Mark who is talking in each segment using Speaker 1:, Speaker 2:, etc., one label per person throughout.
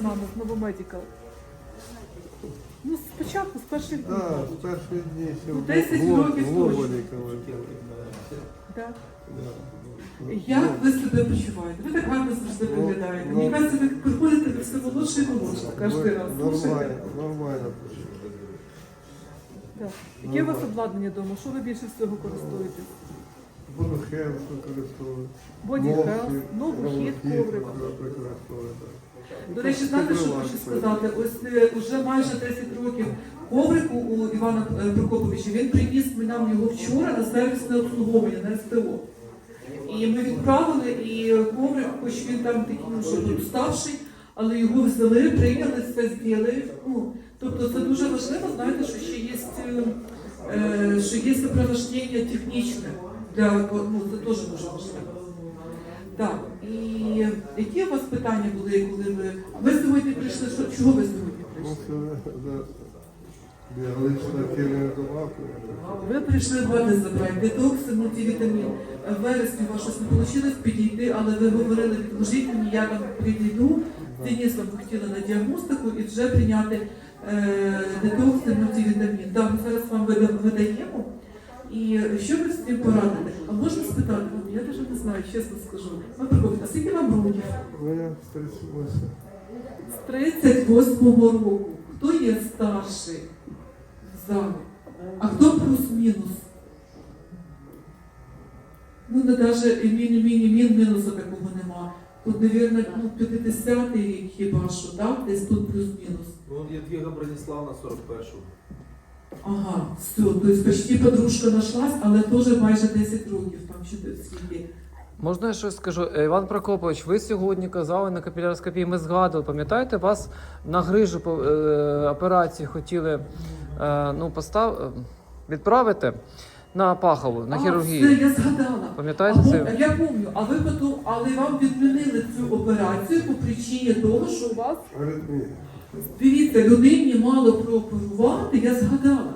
Speaker 1: з нами з Ну, спочатку, з перших днів.
Speaker 2: Да, з перших днів ще
Speaker 1: Ну,
Speaker 2: в
Speaker 1: 10
Speaker 2: Гло-
Speaker 1: років
Speaker 2: Глобалі,
Speaker 1: точно. Да.
Speaker 2: Да.
Speaker 1: Як ви себе почуваєте? Ви так гарно завжди
Speaker 2: Ну,
Speaker 1: виглядаєте.
Speaker 2: ну.
Speaker 1: Мені кажеться, ви приходите ви все молодше і молодше кожен раз.
Speaker 2: Нормально, нормально.
Speaker 1: Да. Яке у вас обладнання вдома? Що ви більше всього користуєтесь?
Speaker 2: Буду хелс використовувати.
Speaker 1: Body
Speaker 2: Моксі,
Speaker 1: нову хід,
Speaker 2: Новохід
Speaker 1: коврик. До речі, знаєте, що хочу сказати? Ось е, уже майже 10 років коврику у Івана е, Прокоповича. Він приніс нам його вчора на сервісне обслуговування на СТО. І ми відправили, і коврик, хоч він там такий, ну, що був уставший, але його взяли, прийняли, все зробили. Ну, тобто це дуже важливо, знаєте, що ще є, е, що є сопровождення технічне. Для, ну, це теж дуже важливо. Так, і які у вас питання були, коли ви. Ви сьогодні прийшли, що, чого ви сьогодні прийшли?
Speaker 2: біологічна керівника.
Speaker 1: Ви прийшли води забрати, детокси, мультивітамін. В вересні у вас щось не вийшло підійти, але ви говорили, відложіть мені, я там Денисом ви хотіли на діагностику і вже прийняти е, детокси, мультивітамін. Так, ми зараз вам вида- видаємо. І що ви з цим порадите? А можна спитати? Ну, Я навіть не знаю, чесно скажу. Ну, а скільки вам років?
Speaker 2: Моя 38.
Speaker 1: З 38-го року. Хто є старший в залі? А хто плюс-мінус? Ну, не навіть міні міні мін мінуса такого нема. Тут, мабуть, ну, 50-й рік хіба що, так? Десь тут плюс-мінус.
Speaker 3: Ну, Ядвіга Броніславна 41-го.
Speaker 1: Ага, все, тобто почти подружка нашлась, але теж майже 10 років там ще скільки.
Speaker 4: Можна я щось скажу? Е, Іван Прокопович, ви сьогодні казали на капіляроскопії, ми згадували, пам'ятаєте, вас на грижу по- е, операції хотіли е, ну, постав... е, відправити на Пахову, на
Speaker 1: А,
Speaker 4: хірургію.
Speaker 1: все, я згадала.
Speaker 4: Пам'ятаєте
Speaker 1: Або,
Speaker 4: це?
Speaker 1: я пам'ятаю, а ви потім, але вам відмінили цю операцію по причині того, що у вас
Speaker 2: Аритмія.
Speaker 1: Дивіться, людині мало прооперувати, я згадала.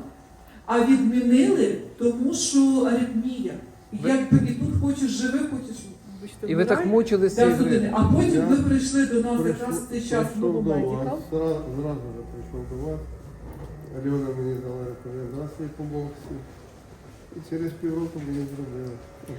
Speaker 1: А відмінили, тому що аритмія. І
Speaker 4: Ви-
Speaker 1: Якби і тут хочеш живи, хочеш. вибачте,
Speaker 4: І ви так мучилися
Speaker 1: да,
Speaker 4: цієї
Speaker 1: судини. А потім
Speaker 2: Я
Speaker 1: ви прийшли до нас якраз в цей час
Speaker 2: прийшов до вас, Зразу зразу же прийшов до вас. Альона мені дала рекомендації по боксі. І через півроку мені зробили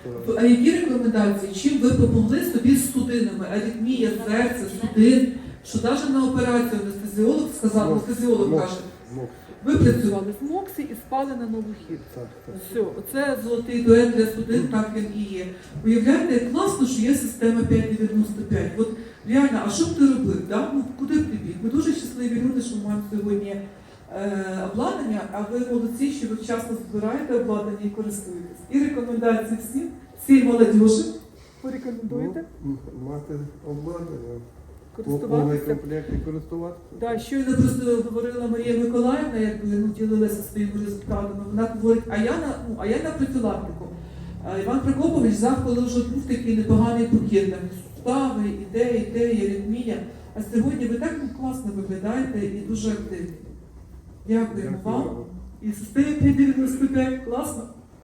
Speaker 2: операцію.
Speaker 1: А які рекомендації? Чим ви допомогли собі з судинами? Аритмія, серце, судин. Що навіть на операцію анестезіолог сказав,
Speaker 2: Мокс.
Speaker 1: анестезіолог
Speaker 2: Мокс.
Speaker 1: каже,
Speaker 2: Мокс.
Speaker 1: ви працювали з Моксі і спали на новий хід.
Speaker 2: Так, так.
Speaker 1: Все, оце золотий дует для студент, так він і є. Уявляєте, як класно, що є система 595. От реально, а що б ти робив? Да? Ну, куди б ти біг? Ми дуже щасливі люди, що ми маємо сьогодні обладнання, а ви молодці, що ви вчасно збираєте обладнання і користуєтесь. І рекомендації всім, всій молодіжі. Порекомендуєте
Speaker 2: Ну, мати обладнання, повний
Speaker 1: користуватися.
Speaker 2: комплект і користуватися.
Speaker 1: Щойно просто говорила Марія Миколаївна, якби ну, ділилася своїми результатами. Вона говорить, а я на ну, а я на профілактику. А Іван Прокопович взяв, вже був такий непоганий пакет, там сустави, ідеї, ідеї, аритмія. А сьогодні ви так класно виглядаєте і дуже активні. Дякуємо
Speaker 2: Дякую вам.
Speaker 1: І системі 595, класно.